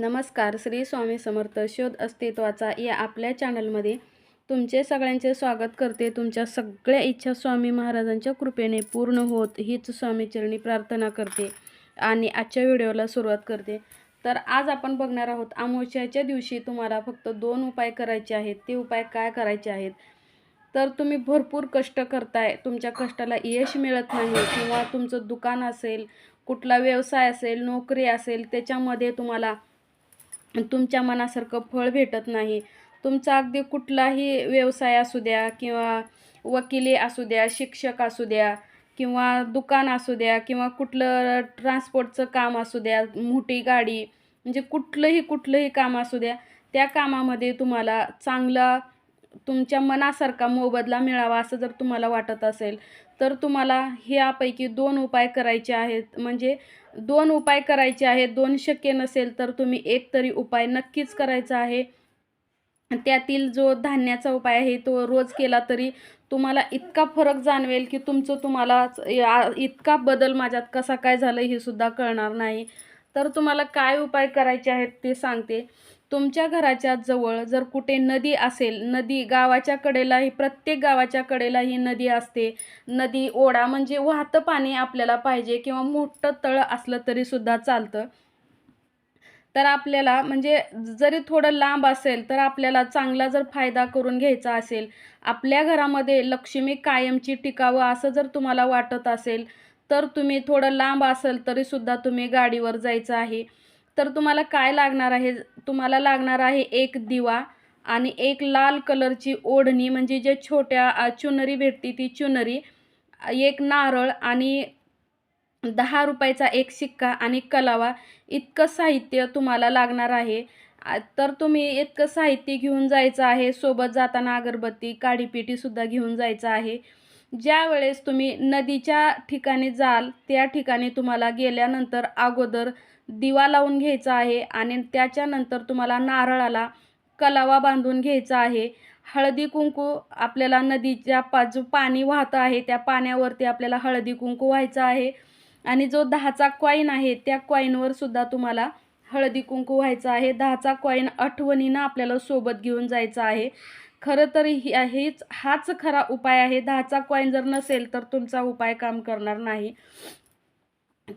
नमस्कार श्री स्वामी समर्थ शोध अस्तित्वाचा या आपल्या चॅनलमध्ये तुमचे सगळ्यांचे स्वागत करते. तुमच्या सगळ्या इच्छा स्वामी महाराजांच्या कृपेने पूर्ण होत हीच स्वामीचरणी प्रार्थना करते आणि आजच्या व्हिडिओला सुरुवात करते. तर आज आपण बघणार आहोत अमावस्याच्या दिवशी तुम्हाला फक्त दोन उपाय करायचे आहेत. ते उपाय काय करायचे आहेत? तर तुम्ही भरपूर कष्ट करताय. तुमच्या कष्टाला यश मिळत नाही किंवा तुमचं दुकान असेल कुठला व्यवसाय असेल नोकरी असेल त्याच्यामध्ये तुम्हाला तुमच्या मनासारखं फळ भेटत नाही. तुमचा अगदी कुठलाही व्यवसाय असू द्या किंवा वकिली असू द्या शिक्षक असू द्या किंवा दुकान असू द्या किंवा कुठलं ट्रान्सपोर्टचं काम असू द्या मोठी गाडी म्हणजे कुठलंही कुठलंही काम असू द्या त्या कामामध्ये तुम्हाला चांगला तुमच्या मनासारखा मोबदला मिळावा असं जर तुम्हाला वाटत असेल तर तुम्हाला ह्यापैकी दोन उपाय करायचे आहेत. म्हणजे दोन उपाय करायचे आहेत. दोन शक्य नसेल तर तुम्ही एक तरी उपाय नक्कीच करायचा आहे. त्यातील जो धान्याचा उपाय आहे तो रोज केला तरी तुम्हाला इतका फरक जाणवेल की तुमचं तुम्हाला इतका बदल माझ्यात कसा काय झालं हे सुद्धा कळणार नाही. तर तुम्हाला काय उपाय करायचे आहेत ते सांगते. तुमच्या घराच्या जवळ जर कुठे नदी असेल नदी गावाच्या कडेलाही प्रत्येक गावाच्या कडेला ही नदी असते. नदी ओढा म्हणजे वाहतं पाणी आपल्याला पाहिजे किंवा मोठं तळ असलं तरीसुद्धा चालतं. तर आपल्याला म्हणजे जरी थोडं लांब असेल तर आपल्याला चांगला जर फायदा करून घ्यायचा असेल आपल्या घरामध्ये लक्ष्मी कायमची टिकावं असं जर तुम्हाला वाटत असेल तर तुम्ही थोडं लांब असेल तरीसुद्धा तुम्ही गाडीवर जायचं आहे. तर तुम्हाला काय लागणार आहे? तुम्हाला लागणार आहे एक दिवा आणि एक लाल कलरची ओढणी म्हणजे जे छोट्या चुनरी भेटते ती चुनरी एक नारळ आणि दहा रुपयाचा एक शिक्का आणि कलावा इतकं साहित्य तुम्हाला लागणार आहे. तर तुम्ही इतकं साहित्य घेऊन जायचं आहे. सोबत जाताना अगरबत्ती काडीपेटीसुद्धा घेऊन जायचं आहे. ज्या वेळेस तुम्ही नदीच्या ठिकाणी जाल त्या ठिकाणी तुम्हाला गेल्यानंतर अगोदर दिवा लावून घ्यायचा आहे आणि त्याच्यानंतर तुम्हाला नारळाला कलावा बांधून घ्यायचा आहे. हळदी कुंकू आपल्याला नदीच्या पा जो पाणी वाहतं आहे. त्या पाण्यावरती आपल्याला हळदी कुंकू व्हायचं आहे. आणि जो दहाचा कॉईन आहे त्या कॉईनवर सुद्धा तुम्हाला हळदी कुंकू व्हायचा आहे. दहाचा कॉईन आठवणीनं आपल्याला सोबत घेऊन जायचं आहे. खरं तर ही हेच हाच खरा उपाय आहे. दहाचा कॉईन जर नसेल तर तुमचा उपाय काम करणार नाही.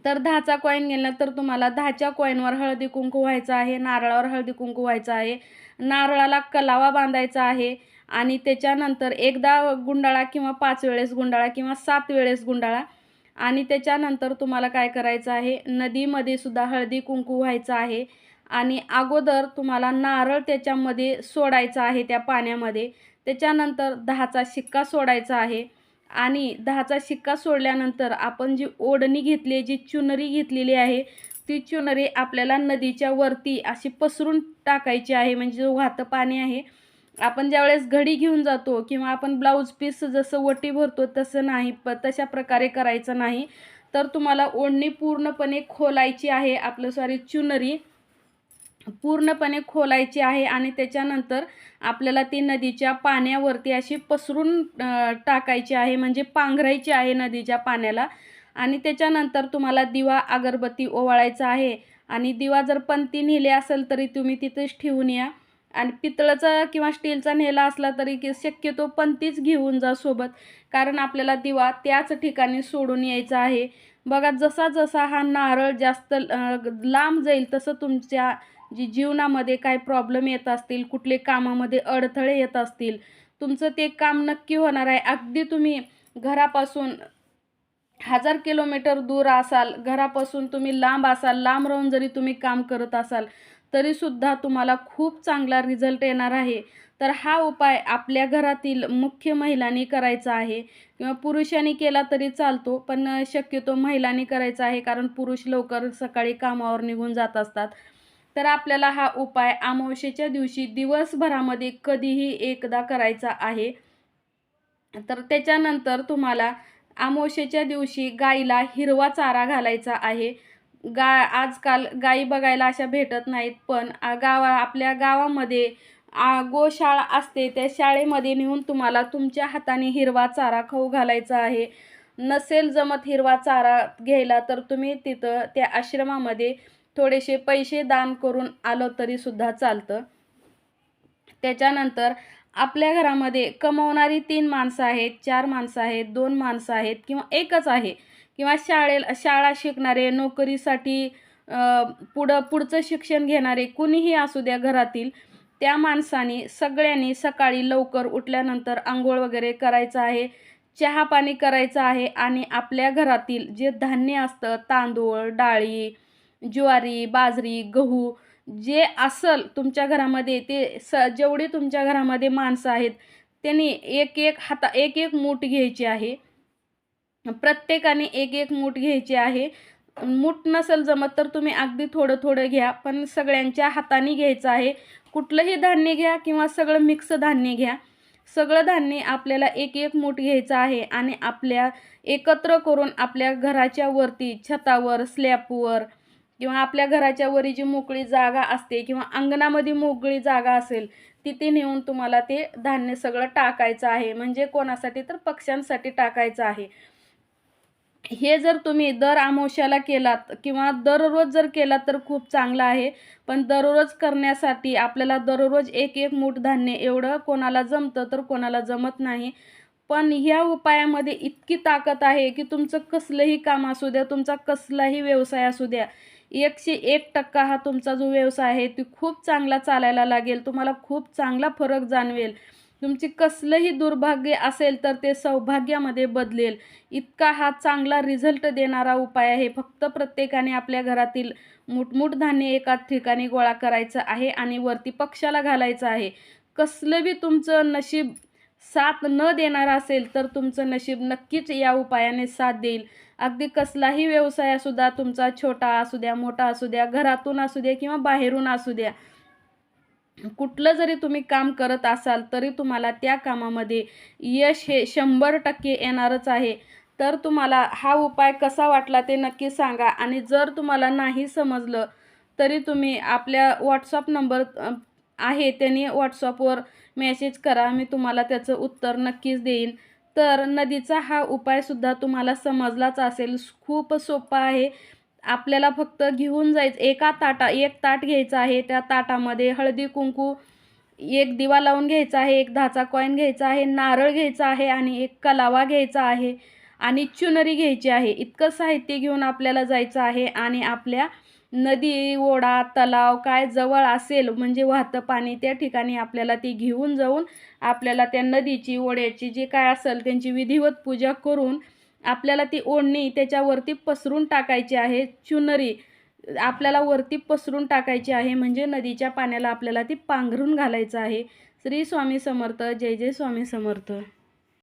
तर दहाचा कॉईन गेला तर तुम्हाला दहाच्या कॉईनवर हळदी कुंकू व्हायचं आहे नारळावर हळदी कुंकू व्हायचं आहे नारळाला कलावा बांधायचा आहे आणि त्याच्यानंतर एकदा गुंडाळा किंवा पाच वेळेस गुंडाळा किंवा सात वेळेस गुंडाळा आणि त्याच्यानंतर तुम्हाला काय करायचं आहे नदीमध्ये सुद्धा हळदी कुंकू व्हायचं आहे आणि अगोदर तुम्हाला नारळ त्याच्यामध्ये सोडायचा आहे त्या पाण्यामध्ये त्याच्यानंतर दहाचा शिक्का सोडायचा आहे आणि दहाचा शिक्का सोडल्यानंतर आपण जी ओढणी घेतली जी चुनरी घेतलेली आहे ती चुनरी आपल्याला नदीच्या वरती अशी पसरून टाकायची आहे. म्हणजे जो वाहतं पाणी आहे आपण ज्यावेळेस घडी घेऊन जातो किंवा आपण ब्लाऊज पीस जसं वटी भरतो तसं नाही प तशा प्रकारे करायचं नाही. तर तुम्हाला ओढणी पूर्णपणे खोलायची आहे आपलं सॉरी चुनरी. पूर्णपणे खोलायची आहे आणि त्याच्यानंतर आपल्याला ती नदीच्या पाण्यावरती अशी पसरून टाकायची आहे म्हणजे पांघरायची आहे नदीच्या पाण्याला. आणि त्याच्यानंतर तुम्हाला दिवा अगरबत्ती ओवाळायचा आहे. आणि दिवा जर पंती नेले असेल तरी तुम्ही तिथेच ठेवून या. आणि पितळाचा किंवा स्टीलचा नेला असला तरी की शक्यतो पंतीच घेऊन जा सोबत. कारण आपल्याला दिवा त्याच ठिकाणी सोडून यायचा आहे. बघा जसा जसा हा नारळ जास्त लांब जाईल तसं तुमच्या जी जीवनामध्ये काय प्रॉब्लेम येत असतील कुठले कामामध्ये अडथळे येत असतील तुमचं ते काम नक्की होणार आहे. अगदी तुम्ही घरापासून हजार किलोमीटर दूर असाल घरापासून तुम्ही लांब असाल लांब राहून जरी तुम्ही काम करत असाल तरीसुद्धा तुम्हाला खूप चांगला रिझल्ट येणार आहे. तर हा उपाय आपल्या घरातील मुख्य महिलांनी करायचा आहे. किंवा पुरुषांनी केला तरी चालतो पण शक्यतो महिलांनी करायचा आहे कारण पुरुष लवकर सकाळी कामावर निघून जात असतात. तर आपल्याला हा उपाय अमावशेच्या दिवशी दिवसभरामध्ये कधीही एकदा करायचा आहे. तर त्याच्यानंतर तुम्हाला अमावशेच्या दिवशी गाईला हिरवा चारा घालायचा आहे. गा आजकाल गाई बघायला अशा भेटत नाहीत पण गावा आपल्या गावामध्ये गोशाळा असते त्या शाळेमध्ये नेऊन तुम्हाला तुमच्या हाताने हिरवा चारा खाऊ घालायचा आहे. नसेल जमत हिरवा चारा घ्यायला तर तुम्ही तिथं त्या आश्रमामध्ये थोडेसे पैसे दान करून आलं तरीसुद्धा चालतं. त्याच्यानंतर आपल्या घरामध्ये कमवणारी तीन माणसं आहेत चार माणसं आहेत दोन माणसं आहेत किंवा एकच आहे किंवा शाळेला शाळा शिकणारे नोकरीसाठी पुढं पुढचं शिक्षण घेणारे कुणीही असू द्या घरातील त्या माणसाने सगळ्यांनी सकाळी लवकर उठल्यानंतर आंघोळ वगैरे करायचं आहे चहा पाणी करायचं आहे आणि आपल्या घरातील जे धान्य असतं तांदूळ डाळी ज्वारी बाजरी गहू जे असल तुमच्या घरामध्ये ते स जेवढी तुमच्या घरामध्ये माणसं आहेत त्यांनी एक एक हाता एक एक मूठ घ्यायची आहे. प्रत्येकाने एक एक मूठ घ्यायची आहे. मूठ नसेल जमत तर तुम्ही अगदी थोडं थोडं घ्या पण सगळ्यांच्या हाताने घ्यायचं आहे. कुठलंही धान्य घ्या किंवा सगळं मिक्स धान्य घ्या. सगळं धान्य आपल्याला एक एक मूठ घ्यायचं आहे आणि आपल्या एकत्र करून आपल्या घराच्या वरती छतावर स्लॅपवर किंवा आपल्या घराच्या वरी जी मोकळी जागा असते किंवा अंगणामध्ये मोकळी जागा असेल तिथे नेऊन तुम्हाला ते धान्य सगळं टाकायचं आहे. म्हणजे कोणासाठी तर पक्ष्यांसाठी टाकायचं आहे. हे जर तुम्ही दर अमावस्याला केलात किंवा दररोज जर केलात तर खूप चांगलं आहे. पण दररोज करण्यासाठी आपल्याला दररोज एक एक मूठ धान्य एवढं कोणाला जमतं तर कोणाला जमत नाही. पण ह्या उपायामध्ये इतकी ताकद आहे की तुमचं कसलंही काम असू द्या तुमचा कसलाही व्यवसाय असू द्या एकशे एक टक्का हा तुमचा जो व्यवसाय आहे तो खूप चांगला चालायला लागेल. तुम्हाला खूप चांगला फरक जाणवेल. तुमची कसलंही दुर्भाग्य असेल तर ते सौभाग्यामध्ये बदलेल. इतका हा चांगला रिझल्ट देणारा उपाय आहे. फक्त प्रत्येकाने आपल्या घरातील मुठमुठ धान्य एकाच ठिकाणी गोळा करायचं आहे आणि वरती पक्षाला घालायचं आहे. कसलं बी तुमचं नशीब साथ न देणार असेल तर तुमचं नशीब नक्कीच या उपायाने साथ देईल. अगदी कसलाही व्यवसाय असू द्या तुमचा छोटा असू द्या मोठा असू द्या घरातून असू द्या किंवा बाहेरून असू द्या कुठलं जरी तुम्ही काम करत असाल तरी तुम्हाला त्या कामामध्ये यश हे शंभर टक्के येणारच आहे. तर तुम्हाला हा उपाय कसा वाटला ते नक्की सांगा आणि जर तुम्हाला नाही समजलं तरी तुम्ही आपल्या व्हॉट्सअप नंबर आहे त्यांनी व्हॉट्सअपवर मेसेज करा मी तुम्हाला त्याचं उत्तर नक्कीच देईन. तर नदीचा हा उपायसुद्धा तुम्हाला समजलाच असेल. खूप सोपा आहे. आपल्याला फक्त घेऊन जायचं एका ताटा एक ताट घ्यायचा आहे. त्या ताटामध्ये हळदी कुंकू एक दिवा लावून घ्यायचा आहे एक धाचा कॉईन घ्यायचा आहे नारळ घ्यायचा आहे आणि एक कलावा घ्यायचा आहे. आणि चुनरी घ्यायची आहे. इतकं साहित्य घेऊन आपल्याला जायचं आहे आणि आपल्या नदी ओढा तलाव काय जवळ असेल म्हणजे वाहतं पाणी त्या ठिकाणी आपल्याला ती घेऊन जाऊन आपल्याला त्या नदीची ओढ्याची जे काय असेल त्यांची विधिवत पूजा करून आपल्याला ती ओढणी त्याच्यावरती पसरून टाकायची आहे. चुनरी आपल्याला वरती पसरून टाकायची आहे म्हणजे नदीच्या पाण्याला आपल्याला ती पांघरून घालायचं आहे. श्री स्वामी समर्थ. जय जय स्वामी समर्थ.